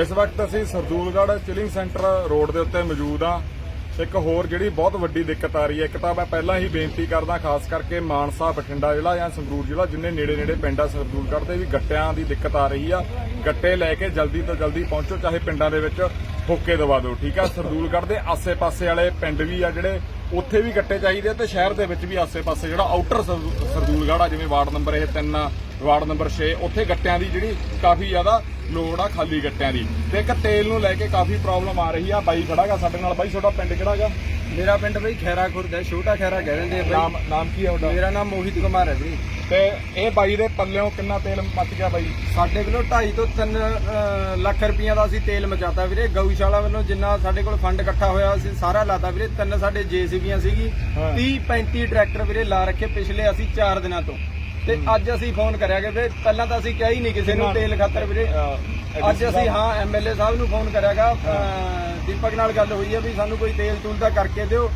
ਇਸ ਵਕਤ ਅਸੀਂ ਸਰਦੂਲਗੜ੍ਹ ਚਿਲਿੰਗ ਸੈਂਟਰ ਰੋਡ ਦੇ ਉੱਤੇ ਮੌਜੂਦ ਆ ਇੱਕ ਹੋਰ ਜਿਹੜੀ ਬਹੁਤ ਵੱਡੀ ਦਿੱਕਤ ਆ ਰਹੀ ਹੈ, ਇੱਕ ਤਾਂ ਮੈਂ ਪਹਿਲਾਂ ਹੀ ਬੇਨਤੀ ਕਰਦਾ, ਖਾਸ ਕਰਕੇ ਮਾਨਸਾ, ਬਠਿੰਡਾ ਜ਼ਿਲ੍ਹਾ ਜਾਂ ਸੰਗਰੂਰ ਜ਼ਿਲ੍ਹਾ, ਜਿੰਨੇ ਨੇੜੇ ਨੇੜੇ ਪਿੰਡ ਆ ਸਰਦੂਲਗੜ੍ਹ ਦੇ ਵੀ ਗੱਟਿਆਂ ਦੀ ਦਿੱਕਤ ਆ ਰਹੀ ਆ। ਗੱਟੇ ਲੈ ਕੇ ਜਲਦੀ ਤੋਂ ਜਲਦੀ ਪਹੁੰਚੋ, ਚਾਹੇ ਪਿੰਡਾਂ ਦੇ ਵਿੱਚ ਹੋਕੇ ਦਵਾ ਦਿਓ, ਠੀਕ ਆ? ਸਰਦੂਲਗੜ੍ਹ ਦੇ ਆਸੇ-ਪਾਸੇ ਵਾਲੇ ਪਿੰਡ ਵੀ ਆ ਜਿਹੜੇ ਉੱਥੇ ਵੀ ਗੱਟੇ ਚਾਹੀਦੇ ਆ ਤੇ ਸ਼ਹਿਰ ਦੇ ਵਿੱਚ ਵੀ ਆਸੇ-ਪਾਸੇ ਜਿਹੜਾ ਆਊਟਰ ਸਰਦੂ- ਆ, ਜਿਵੇਂ ਵਾਰਡ ਨੰਬਰ ਇਹ 3 ਵਾਰਡ ਨੰਬਰ 6 ਉੱਥੇ ਗੱਟਿਆਂ ਦੀ ਜਿਹੜੀ ਕਾਫੀ ਜ਼ਿਆਦਾ ਲੋੜ ਆ ਖਾਲੀ ਗੱਟਿਆਂ ਦੀ। ਤੇ ਇੱਕ ਤੇਲ ਨੂੰ ਲੈ ਕੇ ਕਾਫੀ ਪ੍ਰੋਬਲਮ ਆ ਰਹੀ ਆ। ਬਾਈ ਖੜਾਗਾ ਸਾਡੇ ਨਾਲ। ਬਾਈ, ਤੁਹਾਡਾ ਪਿੰਡ ਕਿਹੜਾਗਾ ਮੇਰਾ ਪਿੰਡ ਬਈ ਖੈਰਾ ਖੁਰਦ ਹੈ ਛੋਟਾ ਖੈਰਾ ਕਹਿ ਦਿੰਦੇ ਆ ਨਾਮ ਬਈ। ਨਾਮ ਕੀ ਹੈ ਤੁਹਾਡਾ? ਮੇਰਾ ਨਾਮ ਮੋਹਿਤ ਕੁਮਾਰ ਹੈ ਜੀ ਤੇ ਇਹ ਬਾਈ ਦੇ ਪੱਲਿਓਂ ਕਿੰਨਾ ਤੇਲ ਮੱਚ ਗਿਆ ਬਾਈ? ਸਾਡੇ ਕੋਲੋਂ 2.5 ਤੋਂ 3 ਲੱਖ ਰੁਪਈਆ ਦਾ ਅਸੀਂ ਤੇਲ ਮਚਾਤਾ ਵੀਰੇ। ਗਊਸ਼ਾਲਾ ਵੱਲੋਂ ਜਿੰਨਾ ਸਾਡੇ ਕੋਲ ਫੰਡ ਇਕੱਠਾ ਹੋਇਆ ਅਸੀਂ ਸਾਰਾ ਲਾਤਾ ਵੀਰੇ। ਤਿੰਨ ਸਾਡੇ ਜੇਸੀਬੀਆਂ ਸੀਗੀ। ਹਾਂ। 30 35 ਟਰੈਕਟਰ ਵੀਰੇ ਲਾ ਰੱਖੇ ਪਿਛਲੇ ਅਸੀਂ 4 ਦਿਨਾਂ ਤੋਂ। ਤੇ ਅੱਜ ਅਸੀਂ ਫੋਨ ਕਰਿਆ ਕਿ ਵੀਰੇ ਪਹਿਲਾਂ ਤਾਂ ਅਸੀਂ ਕਿਹਾ ਹੀ ਨਹੀਂ ਕਿਸੇ ਨੂੰ ਤੇਲ ਖਾਤਰ ਵੀਰੇ। ਅੱਜ ਅਸੀਂ ਹਾਂ ਐਮਐਲਏ ਸਾਹਿਬ ਨੂੰ ਫੋਨ ਕਰਿਆਗਾ। ਦੀਪਕ ਨਾਲ ਗੱਲ ਹੋਈ ਹੈ ਵੀ ਸਾਨੂੰ ਕੋਈ ਤੇਲ ਤੂਲ ਦਾ ਕਰਕੇ ਦਿਓ।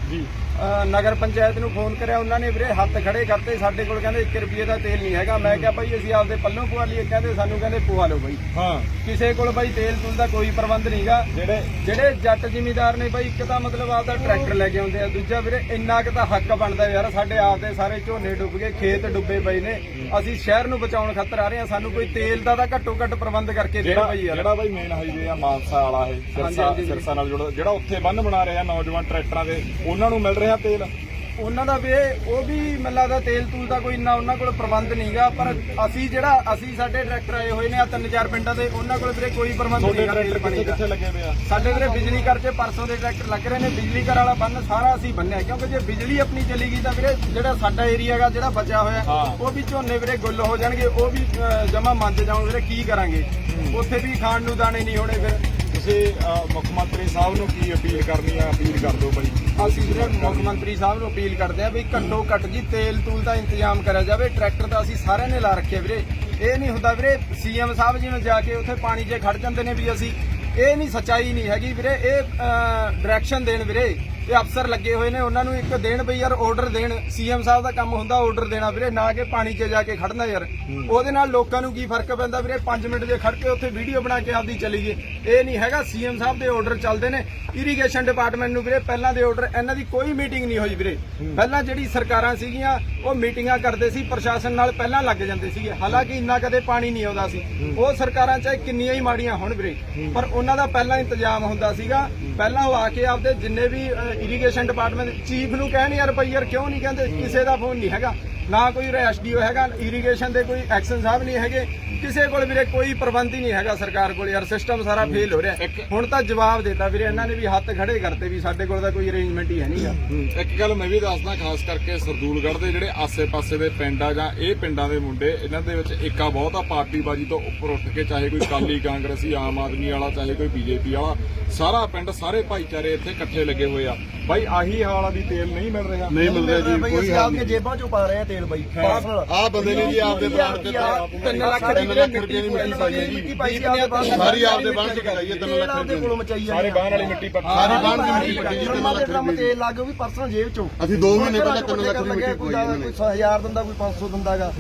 ਨਗਰ ਪੰਚਾਇਤ ਨੂੰ ਫੋਨ ਕਰਿਆ ਉਹਨਾਂ ਨੇ ਵੀਰੇ ਹੱਥ ਖੜੇ ਕਰਤੇ ਸਾਡੇ ਕੋਲ ਕਹਿੰਦੇ 1 ਰੁਪਏ ਦਾ ਤੇਲ ਨਹੀਂ ਹੈਗਾ। ਮੈਂ ਕਿਹਾ ਭਾਈ ਅਸੀਂ ਆਪਦੇ ਪੱਲੋਂ ਪਵਾ ਲਈਏ ਕਹਿੰਦੇ ਸਾਨੂੰ ਕਹਿੰਦੇ ਪਵਾ ਲਓ ਬਾਈ ਹਾਂ। ਕਿਸੇ ਕੋਲ ਬਾਈ ਤੇਲ ਤੂਲ ਦਾ ਕੋਈ ਪ੍ਰਬੰਧ ਨਹੀਂਗਾ ਜਿਹੜੇ ਜਿਹੜੇ ਜੱਟ ਜ਼ਿਮੀਦਾਰ ਨੇ ਬਾਈ ਇੱਕ ਤਾਂ ਮਤਲਬ ਆਪਦਾ ਟਰੈਕਟਰ ਲੈ ਕੇ ਆਉਂਦੇ ਆ ਦੂਜਾ ਵੀਰੇ ਇੰਨਾ ਕੁ ਤਾਂ ਹੱਕ ਬਣਦਾ ਯਾਰ ਸਾਡੇ ਆਪਦੇ ਸਾਰੇ ਝੋਨੇ ਡੁੱਬ ਗਏ ਖੇਤ ਡੁੱਬੇ ਪਏ ਨੇ। ਅਸੀਂ ਸ਼ਹਿਰ ਨੂੰ ਬਚਾਉਣ ਖਾਤਰ ਆ ਰਹੇ ਹਾਂ ਸਾਨੂੰ ਕੋਈ ਤੇਲ ਦਾ ਤਾਂ ਘੱਟੋ ਘੱਟ ਪ੍ਰਬੰਧ ਕਰਕੇ ਦੇ ਜਿਹੜਾ ਬਾਈ ਯਾਰ। ਜਿਹੜਾ ਬਾਈ ਮੇਨ ਹਾਈਵੇ ਆ ਮਾਨਸਾ ਵਾਲਾ ਇਹ ਹਾਂਜੀ, ਸਿਰਸਾ। ਸਿਰਸਾ ਨਾਲ ਜੁੜਦਾ ਜਿਹੜਾ ਉੱਥੇ ਬੰਨ ਬਣਾ ਰਹੇ ਆ ਨੌਜਵਾਨ ਟਰੈਕਟਰਾਂ ਦੇ ਉਹਨਾਂ ਨੂੰ ਮਿਲ ਰਿਹਾ ਤੇਲ। ਉਹਨਾਂ ਦਾ ਵੀ ਉਹ ਵੀ ਮੈਨੂੰ ਲੱਗਦਾ ਤੇਲ ਤੂਲ ਦਾ ਕੋਈ ਇੰਨਾ ਉਹਨਾਂ ਕੋਲ ਪ੍ਰਬੰਧ ਨਹੀਂਗਾ ਪਰ ਅਸੀਂ ਜਿਹੜਾ ਅਸੀਂ ਸਾਡੇ ਟਰੈਕਟਰ ਆਏ ਹੋਏ ਨੇ ਆ ਤਿੰਨ ਚਾਰ ਪਿੰਡਾਂ ਦੇ ਉਹਨਾਂ ਕੋਲ ਵੀਰੇ ਕੋਈ ਪ੍ਰਬੰਧ ਤੁਹਾਡੇ ਨਹੀਂਗਾ ਤੇਲ ਟਰੈਕਟਰ ਪਾਣੀ ਕਿੱਥੇ ਦਾ। ਕਿੱਥੇ ਲੱਗੇ ਪਏ ਆ? ਸਾਡੇ ਵੀਰੇ ਬਿਜਲੀ ਘਰ 'ਚ ਪਰਸੋਂ ਦੇ ਟਰੈਕਟਰ ਲੱਗ ਰਹੇ ਨੇ ਬਿਜਲੀ ਘਰ ਵਾਲਾ ਬੰਨ ਸਾਰਾ ਅਸੀਂ ਬੰਨਿਆ ਕਿਉਂਕਿ ਜੇ ਬਿਜਲੀ ਆਪਣੀ ਚਲੀ ਗਈ ਤਾਂ ਵੀਰੇ ਜਿਹੜਾ ਸਾਡਾ ਏਰੀਆ ਹੈਗਾ ਜਿਹੜਾ ਬਚਿਆ ਹੋਇਆ ਹਾਂ। ਉਹ ਵੀ ਝੋਨੇ ਵੀਰੇ ਗੁੱਲ ਹੋ ਜਾਣਗੇ ਉਹ ਵੀ ਜਮਾ ਮੰਦ ਜਾਣ ਵੀਰੇ ਕੀ ਕਰਾਂਗੇ। ਉੱਥੇ ਵੀ ਖਾਣ ਨੂੰ ਦਾਣੇ ਨਹੀਂ ਹੋਣੇ ਫਿਰ। ਤੁਸੀਂ ਮੁੱਖ ਮੰਤਰੀ ਸਾਹਿਬ ਨੂੰ ਕੀ ਅਪੀਲ ਕਰਨੀ ਆ? ਅਪੀਲ ਕਰ ਦਿਓ ਬਾਈ ਅਸੀਂ ਵੀਰੇ ਮੁੱਖ ਮੰਤਰੀ ਸਾਹਿਬ ਨੂੰ ਅਪੀਲ ਕਰਦੇ ਆ ਵੀ ਘੱਟੋ ਘੱਟ ਜੀ ਤੇਲ ਤੂਲ ਦਾ ਇੰਤਜ਼ਾਮ ਕਰਿਆ ਜਾਵੇ। ਟਰੈਕਟਰ ਦਾ ਅਸੀਂ ਸਾਰਿਆਂ ਨੇ ਲਾ ਰੱਖਿਆ ਵੀਰੇ। ਇਹ ਨਹੀਂ ਹੁੰਦਾ ਵੀਰੇ, ਸੀਐਮ ਸਾਹਿਬ ਜੀ ਨੂੰ ਜਾ ਕੇ ਉੱਥੇ ਪਾਣੀ 'ਚ ਖੜ ਜਾਂਦੇ ਨੇ ਵੀ ਅਸੀਂ ਇਹ ਨਹੀਂ ਸਚਾਈ ਨਹੀਂ ਹੈਗੀ ਵੀਰੇ ਇਹ ਡਾਇਰੈਕਸ਼ਨ ਦੇਣ ਵੀਰੇ। ਇਹ ਅਫਸਰ ਲੱਗੇ ਹੋਏ ਨੇ ਉਹਨਾਂ ਨੂੰ ਇੱਕ ਦੇਣ ਬਈ ਯਾਰ ਆਰਡਰ ਦੇਣ। ਸੀਐਮ ਸਾਹਿਬ ਦਾ ਕੰਮ ਹੁੰਦਾ ਆਰਡਰ ਦੇਣਾ ਵੀਰੇ ਨਾ ਕਿ ਪਾਣੀ 'ਚ ਜਾ ਕੇ ਖੜਨਾ ਯਾਰ। ਉਹਦੇ ਨਾਲ ਲੋਕਾਂ ਨੂੰ ਕੀ ਫ਼ਰਕ ਪੈਂਦਾ ਵੀਰੇ? 5 ਮਿੰਟ ਜੇ ਖੜ ਕੇ ਉੱਥੇ ਵੀਡੀਓ ਬਣਾ ਕੇ ਆਪਦੀ ਚਲੀ ਗਏ ਇਹ ਨਹੀਂ ਹੈਗਾ ਸੀਐਮ ਸਾਹਿਬ ਦੇ ਆਰਡਰ ਚੱਲਦੇ ਨੇ। ਇਰੀਗੇਸ਼ਨ ਡਿਪਾਰਟਮੈਂਟ ਨੂੰ ਵੀਰੇ ਪਹਿਲਾਂ ਦੇ ਆਰਡਰ ਇਹਨਾਂ ਦੀ ਕੋਈ ਮੀਟਿੰਗ ਨਹੀਂ ਹੋਈ ਵੀਰੇ। ਪਹਿਲਾਂ ਜਿਹੜੀ ਸਰਕਾਰਾਂ ਸੀਗੀਆਂ ਉਹ ਮੀਟਿੰਗਾਂ ਕਰਦੇ ਸੀ ਪ੍ਰਸ਼ਾਸਨ ਨਾਲ ਪਹਿਲਾਂ ਲੱਗ ਜਾਂਦੇ ਸੀਗੇ। ਹਾਲਾਂਕਿ ਇੰਨਾ ਕਦੇ ਪਾਣੀ ਨਹੀਂ ਆਉਂਦਾ ਸੀ। ਉਹ ਸਰਕਾਰਾਂ ਚਾਹੇ ਕਿੰਨੀਆਂ ਹੀ ਮਾੜੀਆਂ ਹੋਣ ਵੀਰੇ। ਪਰ ਉਹਨਾਂ ਦਾ ਪਹਿਲਾਂ ਇੰਤਜ਼ਾਮ ਹੁੰਦਾ ਸੀਗਾ। ਪਹਿਲਾਂ ਉਹ ਆ ਕੇ ਆਪਦੇ ਜਿੰਨੇ ਵੀ ਇਰੀਗੇਸ਼ਨ ਡਿਪਾਰਟਮੈਂਟ ਚੀਫ ਨੂੰ ਕਹਿਣ, ਯਾਰ ਭਾਈ ਯਾਰ ਕਿਉਂ ਨਹੀਂ ਕਹਿੰਦੇ? ਕਿਸੇ ਦਾ ਫੋਨ ਨਹੀਂ ਹੈਗਾ। ਨਾ ਕੋਈ ਐਸਡੀਓ ਹੈਗਾ ਇਰੀਗੇਸ਼ਨ ਦੇ ਕੋਈ ਐਕਸ਼ਨ ਸਾਹਿਬ ਨਹੀਂ ਹੈਗੇ। ਕਿਸੇ ਕੋਲ ਵੀਰੇ ਕੋਈ ਪ੍ਰਬੰਧ ਹੀ ਨਹੀਂ ਹੈਗਾ ਸਰਕਾਰ ਕੋਲ ਯਾਰ ਸਿਸਟਮ ਸਾਰਾ ਫੇਲ ਹੋ ਰਿਹਾ। ਹੁਣ ਤਾਂ ਜਵਾਬ ਦੇਤਾ ਵੀਰੇ ਇਹਨਾਂ ਨੇ ਵੀ ਹੱਥ ਖੜੇ ਕਰਤੇ ਵੀ ਸਾਡੇ ਕੋਲ ਤਾਂ ਕੋਈ ਅਰੇਂਜਮੈਂਟ ਹੀ ਹੈ ਨਹੀਂਗਾ ਇੱਕ ਗੱਲ ਮੈਂ ਵੀ ਦੱਸਦਾ ਖਾਸ ਕਰਕੇ ਸਰਦੂਲਗੜ੍ਹ ਦੇ ਜਿਹੜੇ ਆਸੇ-ਪਾਸੇ ਦੇ ਪਿੰਡ ਆ ਜਾਂ ਇਹ ਪਿੰਡਾਂ ਦੇ ਮੁੰਡੇ ਇਹਨਾਂ ਦੇ ਵਿੱਚ ਏਕਾ ਬਹੁਤ ਆ ਪਾਰਟੀਬਾਜੀ ਤੋਂ ਉੱਪਰ ਉੱਠ ਕੇ ਚਾਹੇ ਕੋਈ ਕਾਲੀ ਕਾਂਗਰਸੀ ਆਮ ਆਦਮੀ ਵਾਲਾ ਚਾਹੇ ਕੋਈ ਬੀਜੇਪੀ ਵਾਲਾ ਸਾਰਾ ਪਿੰਡ ਸਾਰੇ ਭਾਈਚਾਰੇ ਇੱਥੇ ਇਕੱਠੇ ਲੱਗੇ ਹੋਏ ਆ। ਬਾਈ ਆਹੀ ਹਾਲ ਆ ਵੀ ਤੇਲ ਨਹੀਂ ਮਿਲ ਰਿਹਾ। ਨਹੀਂ ਮਿਲ ਰਿਹਾ ਜੀ ਬਈ ਕੋਈ ਹਾਲ ਆਪਦੀਆਂ ਜੇਬਾਂ ਚੋਂ ਪਾ ਰਹੇ ਆ ਤੇਲ ਬਈ। ਪਰਸਨਲ ਆ ਬੰਦੇ ਨੇ ਜੀ ਆਪਦੇ ਬਰਾਂਡ ਤੇ ਤਿੰਨ ਲੱਖ ਦੀ ਰੁਪਏ ਮਿੱਟੀ ਪਾਈ ਹੈ ਜੀ ਮਿੱਟੀ ਪਾਈ ਆਪਦੇ ਬਾਹਰ। ਸਾਰੀ ਆਪਦੇ ਬਾਂਹ ਚ ਕਰਾਈ ਹੈ ਤਿੰਨ ਤੇਲ ਲੱਖ ਆਪਦੇ ਰੁਪਏ ਕੋਲੋਂ ਮਚਾਈ ਜਾਂਦੇ ਸਾਰੇ ਬਾਹਰ ਵਾਲੀ ਮਿੱਟੀ ਪੱਟ ਸਾਰੀ ਬਾਂਹ ਦੀ ਮਿੱਟੀ ਪੱਟੀ ਜੀ ਤਿੰਨ ਡਰਮਾਂ ਦੇ ਲੱਖ ਡਰਮ ਰੁਪਏ ਤੇਲ ਲੱਗ ਵੀ ਪਰਸਨਲ ਜੇਬ ਚੋਂ। ਅਸੀਂ 2 ਮਹੀਨੇ ਪਹਿਲਾਂ ਤਿੰਨ ਲੱਖ ਦੀ ਮਿੱਟੀ ਕੋਈ 1000 ਦਿੰਦਾ ਕੋਈ 500 ਦਿੰਦਾਗਾ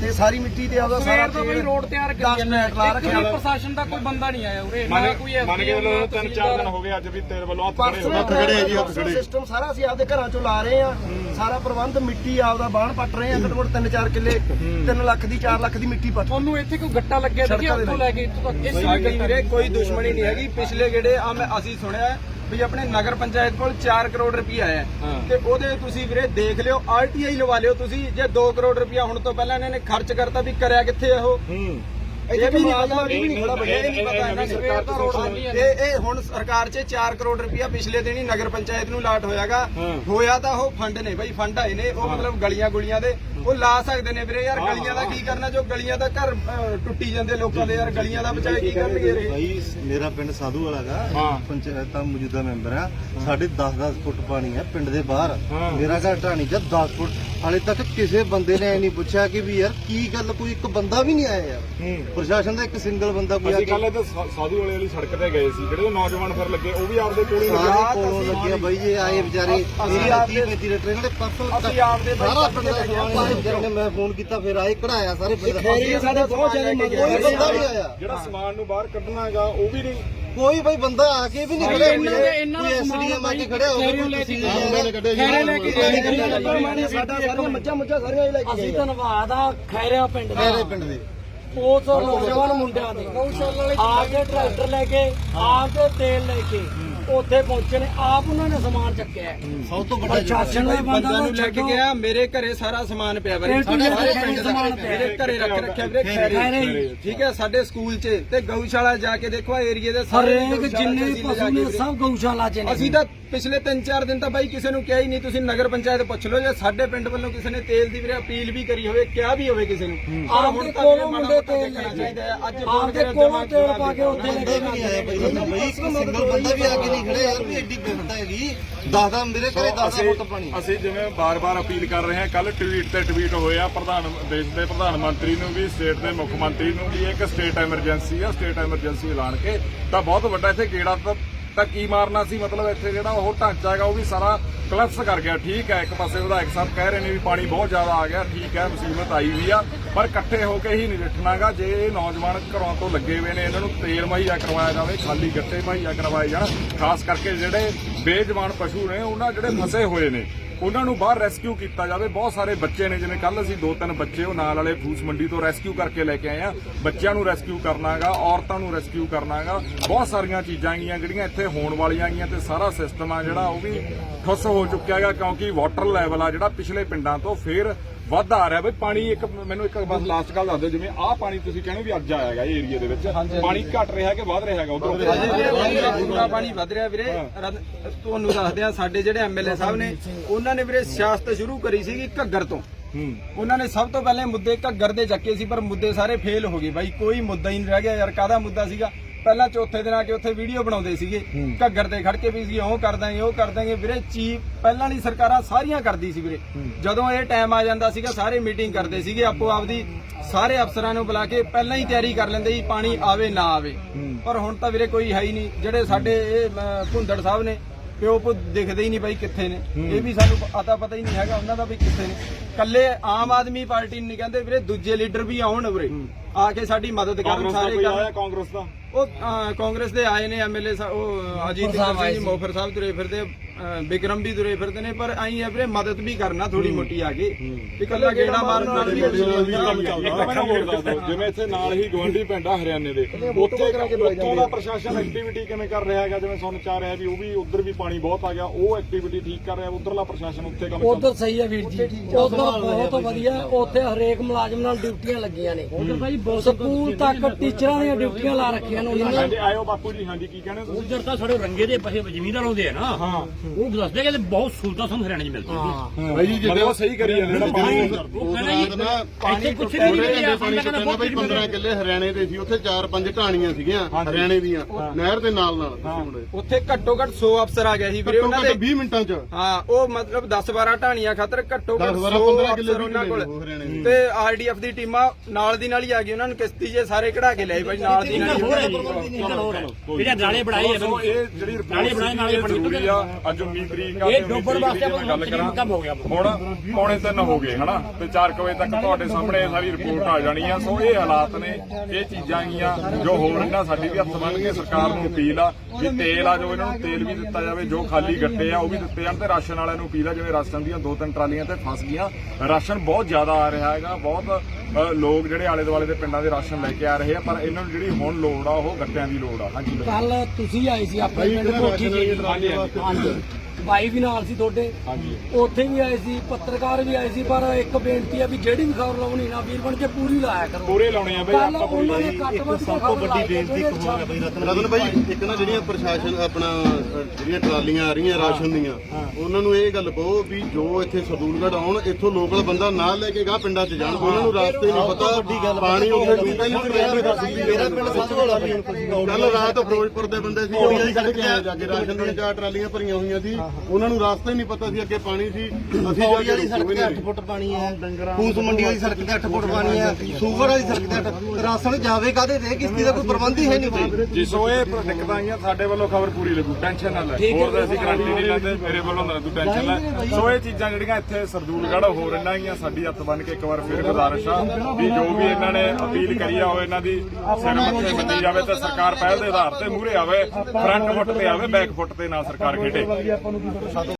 ਤੇ ਸਾਰੀ ਮਿੱਟੀ ਤੇ ਆਪਦਾ ਸਾਰਾ ਸਵੇਰ ਤੋਂ ਬਈ ਰੋਡ ਤਿਆਰ ਕਰੀ ਜਾਂਦੇ ਲਾ ਇੱਕ ਵੀ ਪ੍ਰਸ਼ਾਸਨ ਦਾ ਕੋਈ ਬੰਦਾ ਨਹੀਂ ਆਇਆ ਉਰੇ ਨਾ ਮੰਨ ਕੋਈ ਮੰਨ ਕੇ ਨਾ ਤਿੰਨ ਚਾਰ ਦਿਨ ਹੋ ਗਏ ਅੱਜ ਵੀ ਤੇਲ ਵੱਲੋਂ ਹੱਥ ਖੜੇ ਹੋ ਹੱਥ ਖੜੇ ਆ ਜੀ, ਹੱਥ ਖੜੇ। ਸਿਸਟਮ ਸਾਰਾ ਅਸੀਂ ਆਪਦੇ ਘਰਾਂ ਚੋਂ ਲਾ ਰਹੇ ਆ ਸਾਰਾ ਪ੍ਰਬੰਧ ਮਿੱਟੀ ਆਪਦਾ ਬਾਣ ਪੱਟ ਰਹੇ ਆ ਘੱਟੋ ਘੱਟ 3-4 ਕਿੱਲੇ 3 ਲੱਖ ਦੀ 4 ਲੱਖ ਦੀ ਮਿੱਟੀ ਪੱਟ। ਤੁਹਾਨੂੰ ਇੱਥੇ ਕੋਈ ਗੱਟਾ ਲੱਗਿਆ ਸੜਕਾਂ ਦੇ ਉੱਥੋਂ ਲੈ ਕੇ ਇੱਥੋਂ ਤੱਕ ਵੀਰੇ ਕੋਈ ਦੁਸ਼ਮਣੀ ਨਹੀਂ ਹੈਗੀ। ਪਿਛਲੇ ਗੇੜੇ ਆ ਮੈਂ ਅਸੀਂ ਸੁਣਿਆ ਹੈ ਵੀ ਆਪਣੇ ਨਗਰ ਪੰਚਾਇਤ ਕੋਲ 4 ਕਰੋੜ ਰੁਪਇਆ ਆਇਆ ਹੈ। ਤੇ ਉਹਦੇ ਤੁਸੀਂ ਵੀਰੇ ਦੇਖ ਲਿਓ ਆਰਟੀਆਈ ਲਵਾ ਲਿਓ ਤੁਸੀਂ ਜੇ 2 ਕਰੋੜ ਰੁਪਇਆ ਹੁਣ ਤੋਂ ਪਹਿਲਾਂ ਇਹਨਾਂ ਨੇ ਖਰਚ ਕਰਤਾ ਵੀ ਕਰਿਆ ਕਿੱਥੇ ਆ ਉਹ? ਇਹ ਵੀ ਨਹੀਂ ਪਤਾ ਇਹ ਵੀ ਨਹੀਂ ਬੜਿਆ ਇਹ ਨਹੀਂ ਪਤਾ ਇਹਨਾਂ ਸਵੇਰ ਦਾ ਰੋਡ ਹੈ ਇਹ ਇਹ ਹੁਣ ਸਰਕਾਰ 'ਚ 4 ਕਰੋੜ ਰੁਪਇਆ ਪਿਛਲੇ ਦਿਨ ਹੀ ਨਗਰ ਪੰਚਾਇਤ ਨੂੰ ਲਾਟ ਹੋਇਆਗਾ। ਹੋਇਆ ਤਾਂ ਉਹ ਫੰਡ ਨੇ ਬਈ ਫੰਡ ਆਏ ਨੇ ਉਹ ਮਤਲਬ ਗਲੀਆਂ ਗੁਲੀਆਂ ਦੇ। ਉਹ ਲਾ ਸਕਦੇ ਨੇ ਵੀਰੇ ਯਾਰ ਗਲੀਆਂ ਦਾ ਕੀ ਕਰਨਾ ਜੋ ਗਲੀਆਂ ਦਾ ਘਰ ਅਹ, ਟੁੱਟੀ ਜਾਂਦੇ ਲੋਕਾਂ ਦੇ ਯਾਰ ਗਲੀਆਂ ਦਾ ਬਚਾਏ ਕੀ ਕਰਨਗੇ? ਰੇ ਭਾਈ ਮੇਰਾ ਪਿੰਡ ਸਾਧੂ ਵਾਲਾ। ਪੰਚਾਇਤ ਦਾ ਮੌਜੂਦਾ ਮੈਂਬਰ ਆ। ਸਾਡੇ 10-10 ਫੁੱਟ ਪਾਣੀ ਹੈ ਪਿੰਡ ਦੇ ਬਾਹਰ। ਮੇਰਾ ਘਰ ਢਾਣੀ ਚ 10 ਫੁੱਟ। ਹਾਲੇ ਤੱਕ ਕਿਸੇ ਬੰਦੇ ਨੇ ਐ ਨਹੀਂ ਪੁੱਛਿਆ ਕਿ ਵੀ ਯਾਰ ਕੀ ਗੱਲ ਕੋਈ ਇੱਕ ਬੰਦਾ ਵੀ ਨਹੀਂ ਆਇਆ ਯਾਰ। ਪ੍ਰਸ਼ਾਸਨ ਦਾ ਇੱਕ ਸਿੰਗਲ ਬੰਦਾ ਕੋਈ ਆ ਅਸੀਂ ਕੇ ਕੱਲ ਇੱਥੇ ਸਾ- ਸਾਧੂ ਵਾਲੇ ਵਾਲੀ ਸੜਕ ਤੇ ਗਏ ਸੀ ਜਿਹੜੇ ਉਹ ਨੌਜਵਾਨ ਫਿਰ ਲੱਗੇ ਉਹ ਵੀ ਆਪਦੇ ਕੋਲ ਹੀ ਲੱਗੇ। ਸਾਰੇ ਕੋਲੋਂ ਲੱਗਿਆ ਬਾਈ ਜੀ ਆਏ ਵਿਚਾਰੇ। ਅਸੀਂ ਆਪਦੇ- 30 35 ਲੀਟਰ ਇਹਨਾਂ ਦੇ ਅਸੀਂ ਆਪਦੇ ਬਾਈ ਸਾਰਾ ਪਿੰਡ ਦਾ ਆ, ਵਿਚਾਰੇ ਨੇ ਮੈਂ ਫੋਨ ਕੀਤਾ ਫਿਰ ਆਏ ਕਢਾਇਆ ਸਾਰੇ ਪਿੰਡ ਦਾ ਖੈਰੀ ਸਾਡੇ ਬਹੁਤ ਜ਼ਿਆਦਾ ਮਦਦ ਕੋਈ ਬੰਦਾ ਆ ਨਹੀਂ ਆਇਆ ਜਿਹੜਾ ਸਮਾਨ ਨੂੰ ਬਾਹਰ ਕੱਢਣਾ ਹੈਗਾ ਉਹ ਵੀ ਨਹੀਂ। ਕੋਈ ਬਈ ਬੰਦਾ ਆ ਕੇ ਵੀ ਨਹੀਂ ਖੜਿਆ। ਇਹਨਾਂ ਦੇ- ਇਹਨਾਂ ਕੋਈ ਦਾ ਐਸਡੀਐਮ ਆ ਕੇ ਖੜਿਆ ਹੋਵੇ ਖੈਰਿਓਂ ਲੈ ਕੇ ਤੁਸੀਂ ਖੈਰੇ ਲੈ ਕੇ ਗਏ ਸਾਡਾ ਸਾਰੀਆਂ ਮੱਝਾਂ ਮੁੱਝਾਂ ਸਾਰੀਆਂ ਲੈ ਕੇ ਅਸੀਂ ਆ। ਧੰਨਵਾਦ ਆ ਖੈਰਿਆ ਪਿੰਡ ਦਾ। ਮੇਰੇ ਪਿੰਡ ਦੇ। ਉਸ ਨੌਜਵਾਨ ਮੁੰਡਿਆਂ ਦੇ। ਆਪ ਦੇ ਟਰੈਕਟਰ ਲੈ ਕੇ ਆਪ ਦੇ ਤੇਲ ਲੈ ਕੇ। ਉੱਥੇ ਪਹੁੰਚੇ ਨੇ ਆਪ ਉਹਨਾਂ ਨੇ ਸਮਾਨ ਚੱਕਿਆ ਹੈ। ਸਭ ਤੋਂ ਵੱਡਾ ਪ੍ਰਸ਼ਾਸਨ ਦਾ ਬੰਦਾ ਨੂੰ ਲੈ ਕੇ ਗਿਆ ਮੇਰੇ ਘਰੇ ਸਾਰਾ ਸਮਾਨ ਪਿਆ ਵੀਰੇ। ਇਹ ਸਾਡੇ ਟੁੱਟੇ ਸਾਰੇ ਖੈਰੇ ਪਿੰਡ ਦਾ ਸਮਾਨ ਪਿਆ। ਮੇਰੇ ਘਰੇ ਰੱਖ ਰੱਖਿਆ ਵੀਰੇ ਖੈਰੇ। ਠੀਕ ਹੈ ਸਾਡੇ ਸਕੂਲ 'ਚ ਤੇ ਗਊਸ਼ਾਲਾ ਜਾ ਕੇ ਦੇਖੋ ਏਰੀਏ ਦੇ ਸਾਰੇ ਹਰੇਕ ਗਊਸ਼ਾਲਾ 'ਚ ਜਿੰਨੇ ਅਸੀਂ ਪਸ਼ੂ ਲਿਜਾ ਨੇ ਕੇ ਸਭ ਗਊਸ਼ਾਲਾ ਚ ਨੇ। ਅਸੀਂ ਤਾਂ ਪਿਛਲੇ 3-4 ਦਿਨ ਤਾਂ ਬਾਈ ਕਿਸੇ ਨੂੰ ਕਿਹਾ ਹੀ ਨਹੀਂ ਤੁਸੀਂ ਨਗਰ ਪੰਚਾਇਤ ਪੁੱਛ ਲਓ ਜੇ ਸਾਡੇ ਪਿੰਡ ਵੱਲੋਂ ਕਿਸੇ ਨੇ ਤੇਲ ਦੀ ਵੀਰੇ ਅਪੀਲ ਵੀ ਕਰੀ ਹੋਵੇ ਕਿਹਾ ਵੀ ਹੋਵੇ ਕਿਸੇ ਨੂੰ। ਪਰ ਹੁਣ ਆਪਦੇ ਕੋਲੋਂ ਮਾੜਾ ਮੁੰਡੇ ਮੋਟਾ ਤੇਲ ਦੇਖਣਾ ਲੈ ਚਾਹੀਦਾ ਹੈ। ਅੱਜ ਆਪਦੇ ਕੋਲੋਂ ਤੇਲ ਪਾ ਕੇ ਉੱਥੇ ਲੈ ਕੇ ਵੀ ਨਹੀਂ ਆਇਆ ਸਿੰਗਲ ਬੰਦਾ ਵੀ ਆ ਕੇ ਨਹੀਂ ਖੜਿਆ ਯਾਰ ਵੀ ਐਡੀ ਬਿਪਤਾ ਹੈਗੀ। ਦਸਦਾ ਮੇਰੇ ਘਰੇ 10 ਅਸੀਂ ਫੁੱਟ ਪਾਣੀ। ਅਸੀਂ ਜਿਵੇਂ ਬਾਰ-ਬਾਰ ਅਪੀਲ ਕਰ ਰਹੇ ਹਾਂ ਕੱਲ ਟਵੀਟ ਤੇ ਟਵੀਟ ਹੋਇਆ ਪ੍ਰਧਾਨ ਦੇਸ਼ ਦੇ ਪ੍ਰਧਾਨ ਮੰਤਰੀ ਨੂੰ ਵੀ ਸਟੇਟ ਦੇ ਮੁੱਖ ਮੰਤਰੀ ਨੂੰ ਵੀ ਇੱਕ ਸਟੇਟ ਐਮਰਜੈਂਸੀ ਆ ਸਟੇਟ ਐਮਰਜੈਂਸੀ ਐਲਾਨ ਕੇ ਤਾਂ ਬਹੁਤ ਵੱਡਾ ਇੱਥੇ ਗੇੜਾ ਤਾਂ ਕੀ ਮਾਰਨਾ ਸੀ? ਮਤਲਬ ਇੱਥੇ ਜਿਹੜਾ ਉਹ ਢਾਂਚਾ ਹੈਗਾ, ਉਹ ਵੀ ਸਾਰਾ ਕਲੈਪਸ ਕਰ ਗਿਆ। ਠੀਕ ਹੈ, ਇੱਕ ਪਾਸੇ ਵਿਧਾਇਕ ਸਾਹਿਬ ਕਹਿ ਰਹੇ ਨੇ ਵੀ ਪਾਣੀ ਬਹੁਤ ਜ਼ਿਆਦਾ ਆ ਗਿਆ। ਠੀਕ ਹੈ, ਮੁਸੀਬਤ ਆਈ ਵੀ ਆ, ਪਰ ਇਕੱਠੇ ਹੋ ਕੇ ਹੀ ਨਜਿੱਠਣਾਗਾ ਜੇ ਇਹ ਨੌਜਵਾਨ ਘਰੋਂ ਤੋਂ ਲੱਗੇ ਹੋਏ ਨੇ, ਇਹਨਾਂ ਨੂੰ ਤੇਲ ਮੁਹੱਈਆ ਕਰਵਾਇਆ ਜਾਵੇ, ਖਾਲੀ ਗੱਟੇ ਮੁਹੱਈਆ ਕਰਵਾਏ ਜਾਣ। ਖਾਸ ਕਰਕੇ ਜਿਹੜੇ ਬੇਜਵਾਨ ਪਸ਼ੂ ਨੇ, ਉਹਨਾਂ ਜਿਹੜੇ ਫਸੇ ਹੋਏ ਨੇ। ਉਹਨਾਂ ਨੂੰ ਬਾਹਰ ਰੈਸਕਿਊ ਕੀਤਾ ਜਾਵੇ। ਬਹੁਤ ਸਾਰੇ ਬੱਚੇ ਨੇ, ਜਿਵੇਂ ਕੱਲ ਅਸੀਂ ਦੋ ਤਿੰਨ ਬੱਚੇ ਉਹ ਨਾਲ ਵਾਲੇ ਫੂਸ ਮੰਡੀ ਤੋਂ ਰੈਸਕਿਊ ਕਰਕੇ ਲੈ ਕੇ ਆਏ ਆ। ਬੱਚਿਆਂ ਨੂੰ ਰੈਸਕਿਊ ਕਰਨਾਗਾ, ਔਰਤਾਂ ਨੂੰ ਰੈਸਕਿਊ ਕਰਨਾਗਾ। ਬਹੁਤ ਸਾਰੀਆਂ ਚੀਜ਼ਾਂ ਹੈਗੀਆਂ ਜਿਹੜੀਆਂ ਇੱਥੇ ਹੋਣ ਵਾਲੀਆਂ ਹੈਗੀਆਂ ਤੇ ਸਾਰਾ ਸਿਸਟਮ ਆ ਜਿਹੜਾ ਉਹ ਵੀ ਠੁੱਸ ਹੋ ਚੁੱਕਿਆ ਹੈਗਾ ਕਿਉਂਕਿ ਵਾਟਰ ਲੈਵਲ ਆ ਜਿਹੜਾ ਪਿਛਲੇ ਪਿੰਡਾਂ ਤੋਂ, ਫੇਰ ਵੱਧ ਆ ਰਿਹਾ ਬਈ ਪਾਣੀ ਇੱਕ ਮੈਨੂੰ ਇੱਕ ਬਸ ਲਾਸਟ ਗੱਲ ਦੱਸ ਦਿਓ ਜਿਵੇਂ ਆਹ ਪਾਣੀ ਤੁਸੀਂ ਕਹਿੰਦੇ ਵੀ ਅੱਜ ਆਇਆ ਹੈਗਾ ਇਹ ਏਰੀਆ ਦੇ ਵਿੱਚ ਪਾਣੀ ਘਟ ਰਿਹਾ ਕਿ ਵੱਧ ਰਿਹਾ ਹੈਗਾ ਉਧਰੋਂ? ਪੂਰਾ ਪਾਣੀ ਵਧ ਰਿਹਾ ਵੀਰੇ। ਤੁਹਾਨੂੰ ਦੱਸਦੇ ਆ ਸਾਡੇ ਜਿਹੜੇ ਐਮਐਲਏ ਸਾਹਿਬ ਨੇ ਉਹਨਾਂ ਨੇ ਵੀਰੇ ਸਿਆਸਤ ਸ਼ੁਰੂ ਕਰੀ ਸੀਗੀ ਘੱਗਰ ਤੋਂ। ਉਹਨਾਂ ਨੇ ਸਭ ਤੋਂ ਪਹਿਲੇ ਮੁੱਦੇ ਘੱਗਰ ਦੇ ਚੱਕੇ ਸੀ ਪਰ ਮੁੱਦੇ ਸਾਰੇ ਫੇਲ ਹੋ ਗਏ ਬਾਈ ਕੋਈ ਮੁੱਦਾ ਹੀ ਨਹੀਂ ਰਹਿ ਗਿਆ ਯਾਰ ਕਾਹਦਾ ਮੁੱਦਾ ਸੀਗਾ? ਪਹਿਲਾਂ ਚੌਥੇ ਦਿਨ ਆ ਕੇ ਉੱਥੇ ਵੀਡੀਓ ਬਣਾਉਂਦੇ ਸੀਗੇ ਘੱਗਰ ਤੇ ਖੜ ਕੇ ਵੀ ਸੀ ਉਹ ਕਰ ਦਾਂਗੇ ਉਹ ਕਰ ਦਾਂਗੇ। ਵੀਰੇ ਚੀਫ ਪਹਿਲਾਂ ਵਾਲੀ ਸਰਕਾਰਾਂ ਸਾਰੀਆਂ ਕਰਦੀ ਸੀ ਵੀਰੇ। ਜਦੋਂ ਇਹ ਟਾਈਮ ਆ ਜਾਂਦਾ ਸੀਗਾ ਸਾਰੇ ਮੀਟਿੰਗ ਕਰਦੇ ਸੀਗੇ ਆਪੋ ਆਪਦੀ ਸਾਰੇ ਅਫਸਰਾਂ ਨੂੰ ਬੁਲਾ ਕੇ ਪਹਿਲਾਂ ਹੀ ਤਿਆਰੀ ਕਰ ਲੈਂਦੇ ਸੀ ਪਾਣੀ ਆਵੇ ਨਾ ਆਵੇ। ਪਰ ਹੁਣ ਤਾਂ ਵੀਰੇ ਕੋਈ ਹੈ ਹੀ ਨਹੀਂ। ਜਿਹੜੇ ਸਾਡੇ ਇਹ ਭੁੰਦੜ ਸਾਹਿਬ ਨੇ ਪਿਓ ਪੁੱਤ ਦਿਖਦੇ ਹੀ ਨਹੀਂ ਬਾਈ ਕਿੱਥੇ ਨੇ। ਇਹ ਵੀ ਸਾਨੂੰ ਪਤਾ ਪਤਾ ਹੀ ਨਹੀਂ ਹੈਗਾ ਉਹਨਾਂ ਦਾ ਵੀ ਕਿੱਥੇ ਨੇ। ਕੱਲੇ ਆਮ ਆਦਮੀ ਪਾਰਟੀ ਨਹੀਂ ਕਹਿੰਦੇ ਵੀਰੇ ਦੂਜੇ ਲੀਡਰ ਵੀ ਆਉਣ ਉਰੇ। ਆ ਕੇ ਸਾਡੀ ਮਦਦ ਕਰਨ ਸਾਰੇ ਕਰਨ। ਕਾਂਗਰਸ ਦਾ? ਉਹ ਕਾਂਗਰਸ ਦੇ ਆਏ ਨੇ ਐਮਐਲਏ ਉਹ ਅਜੀਤ ਸਿੰਘ ਜੀ ਮੋਫਰ ਸਾਹਿਬ ਤੁਰੇ ਫਿਰਦੇ ਅਹ, ਵਿਕਰਮ ਵੀ ਤੁਰੇ ਫਿਰਦੇ ਨੇ ਪਰ ਆਈ ਹੈ ਵੀਰੇ ਮਦਦ ਵੀ ਕਰਨਾ ਥੋੜੀ ਮੋਟੀ ਆ ਕੇ। ਵੀ ਕੱਲਾ ਗੇੜਾ ਮਾਰਨ ਨਾਲ ਵੀ ਜਿਵੇਂ ਇੱਥੇ ਨਾਲ ਹੀ ਗਵੰਡੀ ਪਿੰਡ ਆ ਹਰਿਆਣੇ ਦੇ ਉੱਥੇ ਉੱਥੋਂ ਦਾ ਪ੍ਰਸ਼ਾਸਨ ਐਕਟੀਵਿਟੀ ਕਿਵੇਂ ਕਰ ਰਿਹਾ ਹੈਗਾ? ਜਿਵੇਂ ਸੁਣ ਚਾ ਰਿਹਾ ਵੀ ਉਹ ਵੀ ਉਧਰ ਵੀ ਪਾਣੀ ਬਹੁਤ ਆ ਗਿਆ ਉਹ ਐਕਟੀਵਿਟੀ ਠੀਕ ਕਰ ਰਿਹਾ ਉਧਰਲਾ ਪ੍ਰਸ਼ਾਸਨ ਉੱਥੇ ਕੰਮ ਉਧਰ ਸਹੀ ਹੈ ਵੀਰ ਜੀ। ਉਧਰ ਬਹੁਤ ਵਧੀਆ। ਉੱਥੇ ਹਰੇਕ ਮੁਲਾਜ਼ਮ ਨਾਲ ਡਿਊਟੀਆਂ ਲੱਗੀਆਂ ਨੇ। ਸਕੂਲ ਤੱਕ ਟੀਚਰਾਂ ਦੀਆਂ ਡਿਊਟੀਆਂ ਲਾ ਰੱਖੀਆਂ ਨੇ ਉਹਨਾਂ ਨੇ। ਆਇਓ ਬਾਪੂ ਜੀ ਹਾਂਜੀ ਕੀ ਕਹਿੰਦੇ ਤੁਸੀਂ? ਉਧਰ ਤਾਂ ਸਾਡੇ ਰੰਗੇ ਦੇ ਪੈਸੇ ਜ਼ਮੀਨਦਾਰ ਆਉਂਦੇ ਆ ਨਾ। ਹਾਂ। ਉਹ ਦੱਸਦੇ ਕਿ ਬਹੁਤ ਸਹੂਲਤਾਂ ਸਾਨੂੰ ਹਰਿਆਣੇ 'ਚ ਮਿਲਦੀਆਂ ਹਾਂ। ਭਾਈ ਜੀ ਜਿੱਦਾਂ ਉਹ ਸਹੀ ਕਰੀ ਜਾਂਦੇ ਜਿਹੜਾ ਪਾਣੀ ਉਹ ਕਹਿੰਦਾ ਜੀ ਇੱਥੇ ਕੁਛ ਨਹੀਂ ਮਿਲਿਆ। ਪਾਣੀ ਕਹਿੰਦਾ ਬਈ 15 ਕਿੱਲੇ ਹਰਿਆਣੇ ਦੇ ਸੀ ਉੱਥੇ 4-5 ਢਾਣੀਆਂ ਸੀਗੀਆਂ ਹਰਿਆਣੇ ਦੀਆਂ। ਨਹਿਰ ਦੇ ਨਾਲ ਨਾਲ। ਉੱਥੇ ਘੱਟੋ ਘੱਟ 100 ਅਫਸਰ ਆ ਗਏ ਸੀ ਵੀਰੇ ਘੱਟੋ ਉਹਨਾਂ ਘੱਟ ਦੇ। 20 ਮਿੰਟਾਂ ਚ। ਹਾਂ ਉਹ ਮਤਲਬ 10 12 ਢਾਣੀਆਂ ਖਾਤਰ ਘੱਟੋ ਘੱਟ 10 100 12 15 ਕਿੱਲੇ ਉਹਨਾਂ ਕੋਲ। ਤੇ ਆਰਡੀਐਫ ਦੀ ਟੀਮਾਂ ਨਾਲ ਦੀ ਨਾਲ ਹੀ ਆ ਗਈ ਉਹਨਾਂ ਨੂੰ ਕਿਸ਼ਤੀ 'ਚ ਸਾਰੇ ਕਢਾ ਕੇ ਲਿਆਏ ਬਾਈ ਨਾਲ ਦੀ ਨਾਲ ਜਿਹੜੇ ਨਾਲੇ ਬਣਾਏ ਆ ਇਹ ਜਿਹੜੀ ਨਾਲੇ ਰਿਪੋਰਟ ਬਣਾਏ, ਨਾਲੇ ਬਣੇ। ਆ। ਅੱਜ 19 ਤਰੀਕ ਆ ਇਹ ਤੇ 19 ਡੁੱਬਣ ਵਾਸਤੇ ਮੈਂ ਗੱਲ ਕਰਾਂ। ਕੰਮ ਹੋ ਗਿਆ। ਹੁਣ ਪੌਣੇ ਤਿੰਨ ਹੋ ਗਏ ਹਨਾ? ਤੇ 4 ਵਜੇ ਤੱਕ ਤੁਹਾਡੇ ਸਾਹਮਣੇ ਸਾਰੀ ਰਿਪੋਰਟ ਆ ਜਾਣੀ ਆ। ਸੋ ਇਹ ਹਾਲਾਤ ਨੇ ਇਹ ਚੀਜ਼ਾਂ ਗੀਆਂ ਜੋ ਹੋ ਰਹੀਆਂ ਸਾਡੀ ਵੀ ਹੱਥ ਬੰਨ ਕੇ ਸਰਕਾਰ ਨੂੰ ਅਪੀਲ ਆ ਵੀ ਤੇਲ ਆ ਜੋ ਇਹਨਾਂ ਨੂੰ ਤੇਲ ਵੀ ਦਿੱਤਾ ਜਾਵੇ ਜੋ ਖਾਲੀ ਗੱਟੇ ਆ ਉਹ ਵੀ ਦਿੱਤੇ ਜਾਣ ਤੇ ਰਾਸ਼ਨ ਵਾਲਿਆਂ ਨੂੰ ਅਪੀਲ ਆ ਜਿਵੇਂ ਰਾਸ਼ਨ ਦੀਆਂ ਦੋ ਤਿੰਨ ਟਰਾਲੀਆਂ ਤੇ ਫਸ ਗਈਆਂ। ਰਾਸ਼ਨ ਬਹੁਤ ਜ਼ਿਆਦਾ ਆ ਰਿਹਾ ਹੈਗਾ ਬਹੁਤ ਲੋਕ ਜਿਹੜੇ ਆਲੇ ਦੁਆਲੇ ਦੇ ਪਿੰਡਾਂ ਦੇ ਰਾਸ਼ਨ ਲੈ ਕੇ ਆ ਰਹੇ ਆ ਪਰ ਇਹਨਾਂ ਨੂੰ ਜਿਹੜੀ ਹੁਣ ਲੋੜ ਆ ਉਹ ਗੱਟਿਆਂ ਦੀ ਲੋੜ ਆ। ਹਾਂਜੀ। ਕੱਲ ਤੁਸੀਂ ਆਏ ਸੀ ਆਪਣੇ ਪਿੰਡ ਕੋਠੀ ਹਾਂਜੀ ਹਾਂਜੀ। ਬਾਈ ਵੀ ਨਾਲ ਸੀ ਤੁਹਾਡੇ। ਹਾਂਜੀ। ਉੱਥੇ ਵੀ ਆਏ ਸੀ ਪੱਤਰਕਾਰ ਵੀ ਆਏ ਸੀ ਪਰ ਇੱਕ ਬੇਨਤੀ ਆ ਵੀ ਜਿਹੜੀ ਵੀ ਖਬਰ ਲਾਉਣੀ ਨਾ ਵੀਰ ਬਣ ਕੇ ਪੂਰੀ ਲਾਇਆ ਕਰੋ। ਪੂਰੇ ਲਾਉਣੇ ਆ ਬਈ ਕੱਲ ਆਪਾਂ ਉਹਨਾਂ ਨੇ ਕੱਟ ਵੱਟ ਸਭ ਤੋਂ ਵੱਡੀ ਬੇਨਤੀ ਹੈ ਬਈ ਰਤਨ ਰਤਨ ਭਾਈ। ਇੱਕ ਨਾ ਜਿਹੜੀਆਂ ਪ੍ਰਸ਼ਾਸਨ ਆਪਣਾ ਜਿਹੜੀਆਂ ਟਰਾਲੀਆਂ ਆ ਰਹੀਆਂ ਰਾਸ਼ਨ ਦੀਆਂ ਉਹਨਾਂ ਨੂੰ ਇਹ ਗੱਲ ਕਹੋ ਵੀ ਜੋ ਇੱਥੇ ਸਰਦੂਲਗੜ੍ਹ ਆਉਣ ਇੱਥੋਂ ਲੋਕਲ ਬੰਦਾ ਨਾਲ ਲੈ ਕੇ ਗਾ ਪਿੰਡਾਂ 'ਚ ਜਾਣ। ਉਹਨਾਂ ਨੂੰ ਰਾਸਤੇ ਨਹੀਂ ਪਤਾ ਪਾਣੀ ਉੱਥੇ ਡੁੱਬਾ ਨਹੀਂ ਮੇਰਾ ਪਿੰਡ ਸੰਧਵਾਲਾ ਵੀ ਹੁਣ ਤੁਸੀਂ ਕੱਲ ਰਾਤ ਫਿਰੋਜ਼ਪੁਰ ਦੇ ਬੰਦੇ ਸੀ ਉਹ ਆਏ ਜਾ ਕੇ ਰਾਸ਼ਨ ਦੀਆਂ ਚਾਰ ਟਰਾਲੀਆਂ ਭਰੀਆਂ ਹੋਈਆਂ ਸੀ। ਉਹਨਾਂ ਨੂੰ ਰਸਤਾ ਹੀ ਨਹੀਂ ਪਤਾ ਸੀ ਅੱਗੇ ਪਾਣੀ ਸੀ ਅਸੀਂ ਜਾ ਕੇ ਵਾਲੀ ਸੜਕ ਤੇ 8 ਨਹੀਂ ਫੁੱਟ ਪਾਣੀ ਹੈ ਫੂਸ ਮੰਡੀ ਵਾਲੀ ਸੜਕ ਤੇ 8 ਫੁੱਟ ਪਾਣੀ ਹੈ ਸ਼ੂਗਰ ਵਾਲੀ ਸੜਕ ਤੇ 8 ਰਾਸ਼ਨ ਜਾਵੇ ਕਾਦੇ ਤੇ? ਕਿਸ਼ਤੀ ਦਾ ਕੋਈ ਪ੍ਰਬੰਧ ਹੀ ਹੈ ਨਹੀਂ ਕੋਈ। ਜੀ ਸੋ ਇਹ ਦਿੱਕਤਾਂ ਆਈਆਂ ਸਾਡੇ ਵੱਲੋਂ ਖਬਰ ਪੂਰੀ ਲੱਗੂ ਟੈਨਸ਼ਨ ਨਾ ਲੈ। ਹੋਰ ਤਾਂ ਅਸੀਂ ਗਰੰਟੀ ਨਹੀਂ ਲੈਂਦੇ ਮੇਰੇ ਵੱਲੋਂ ਨਾ ਤੂੰ ਟੈਨਸ਼ਨ ਲੈ। ਸੋ ਇਹ ਚੀਜ਼ਾਂ ਜਿਹੜੀਆਂ ਇੱਥੇ ਸਰਦੂਲਗੜ੍ਹ ਹੋ ਰਹੀਆਂ ਹੈਗੀਆਂ ਸਾਡੀ ਹੱਥ ਬੰਨ ਕੇ ਇੱਕ ਵਾਰ ਫਿਰ ਗੁਜ਼ਾਰਿਸ਼ ਆ ਵੀ ਜੋ ਵੀ ਇਹਨਾਂ ਨੇ ਅਪੀਲ ਕਰੀ ਆ ਉਹ ਇਹਨਾਂ ਦੀ ਸਿਰ ਮੱਥੇ ਮੰਨੀ ਜਾਵੇ ਤੇ ਸਰਕਾਰ ਪਹਿਲ ਦੇ ਆਧਾਰ ਤੇ ਮੂਹਰੇ ਆਵੇ ਫਰੰਟ ਫੁੱਟ ਤੇ ਆਵੇ ਬੈਕ ਫੁੱਟ ਤੇ ਨਾ ਸਰਕਾਰ ਖੇਡੇ। সাধক